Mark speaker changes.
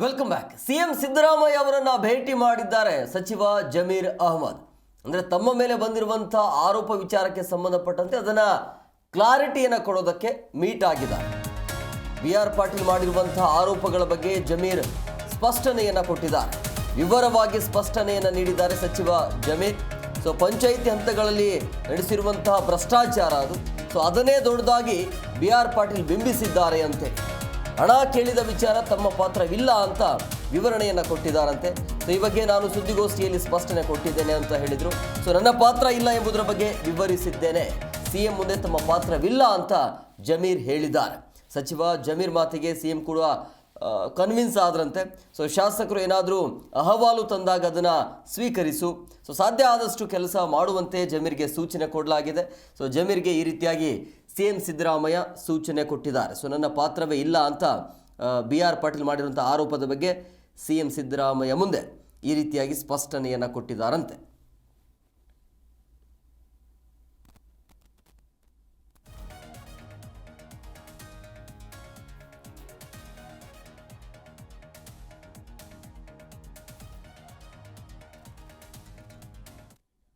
Speaker 1: Welcome back CM Siddaramaiah ಅವರನ್ನ ಭೇಟಿ ಮಾಡಿದ್ದಾರೆ ಸಚಿವ ಜಮೀರ್ ಅಹಮದ್. ಅಂದ್ರೆ ತಮ್ಮ ಮೇಲೆ ಬಂದಿರುವಂಥ ಆರೋಪ ವಿಚಾರಕ್ಕೆ ಸಂಬಂಧಪಟ್ಟಂತೆ ಅದನ್ನ ಕ್ಲಾರಿಟಿಯನ್ನು ಕೊಡೋದಕ್ಕೆ ಮೀಟ್ ಆಗಿದ್ದಾರೆ. ಬಿ ಆರ್ ಪಾಟೀಲ್ ಮಾಡಿರುವಂಥ ಆರೋಪಗಳ ಬಗ್ಗೆ ಜಮೀರ್ ಸ್ಪಷ್ಟನೆಯನ್ನು ಕೊಟ್ಟಿದ್ದಾರೆ. ವಿವರವಾಗಿ ಸ್ಪಷ್ಟನೆಯನ್ನು ನೀಡಿದ್ದಾರೆ ಸಚಿವ ಜಮೀರ್. ಸೊ ಪಂಚಾಯಿತಿ ಹಂತಗಳಲ್ಲಿ ನಡೆಸಿರುವಂತಹ ಭ್ರಷ್ಟಾಚಾರ ಅದು. ಸೊ ಅದನ್ನೇ ದೊಡ್ಡದಾಗಿ ಬಿ ಆರ್ ಪಾಟೀಲ್ ಬಿಂಬಿಸಿದ್ದಾರೆ ಅಂತೆ. ಹಣ ಕೇಳಿದ ವಿಚಾರ ತಮ್ಮ ಪಾತ್ರವಿಲ್ಲ ಅಂತ ವಿವರಣೆಯನ್ನು ಕೊಟ್ಟಿದ್ದಾರಂತೆ. ಸೊ ಈ ಬಗ್ಗೆ ನಾನು ಸುದ್ದಿಗೋಷ್ಠಿಯಲ್ಲಿ ಸ್ಪಷ್ಟನೆ ಕೊಟ್ಟಿದ್ದೇನೆ ಅಂತ ಹೇಳಿದರು. ಸೊ ನನ್ನ ಪಾತ್ರ ಇಲ್ಲ ಎಂಬುದರ ಬಗ್ಗೆ ವಿವರಿಸಿದ್ದೇನೆ. ಸಿಎಂ ಮುಂದೆ ತಮ್ಮ ಪಾತ್ರವಿಲ್ಲ ಅಂತ ಜಮೀರ್ ಹೇಳಿದ್ದಾರೆ. ಸಚಿವ ಜಮೀರ್ ಮಾತಿಗೆ ಸಿ ಎಂ ಕೂಡ ಕನ್ವಿನ್ಸ್ ಆದ್ರಂತೆ. ಸೊ ಶಾಸಕರು ಏನಾದರೂ ಅಹವಾಲು ತಂದಾಗ ಅದನ್ನು ಸ್ವೀಕರಿಸು. ಸೊ ಸಾಧ್ಯ ಆದಷ್ಟು ಕೆಲಸ ಮಾಡುವಂತೆ ಜಮೀರ್ಗೆ ಸೂಚನೆ ಕೊಡಲಾಗಿದೆ. ಸೊ ಜಮೀರ್ಗೆ ಈ ರೀತಿಯಾಗಿ ಸಿ ಎಂ ಸಿದ್ದರಾಮಯ್ಯ ಸೂಚನೆ ಕೊಟ್ಟಿದ್ದಾರೆ. ಸೊ, ನನ್ನ ಪಾತ್ರವೇ ಇಲ್ಲ ಅಂತ ಬಿ ಆರ್ ಪಾಟೀಲ್ ಮಾಡಿರುವಂಥ ಆರೋಪದ ಬಗ್ಗೆ ಸಿ ಎಂ ಸಿದ್ದರಾಮಯ್ಯ ಮುಂದೆ ಈ ರೀತಿಯಾಗಿ ಸ್ಪಷ್ಟನೆಯನ್ನು ಕೊಟ್ಟಿದ್ದಾರಂತೆ.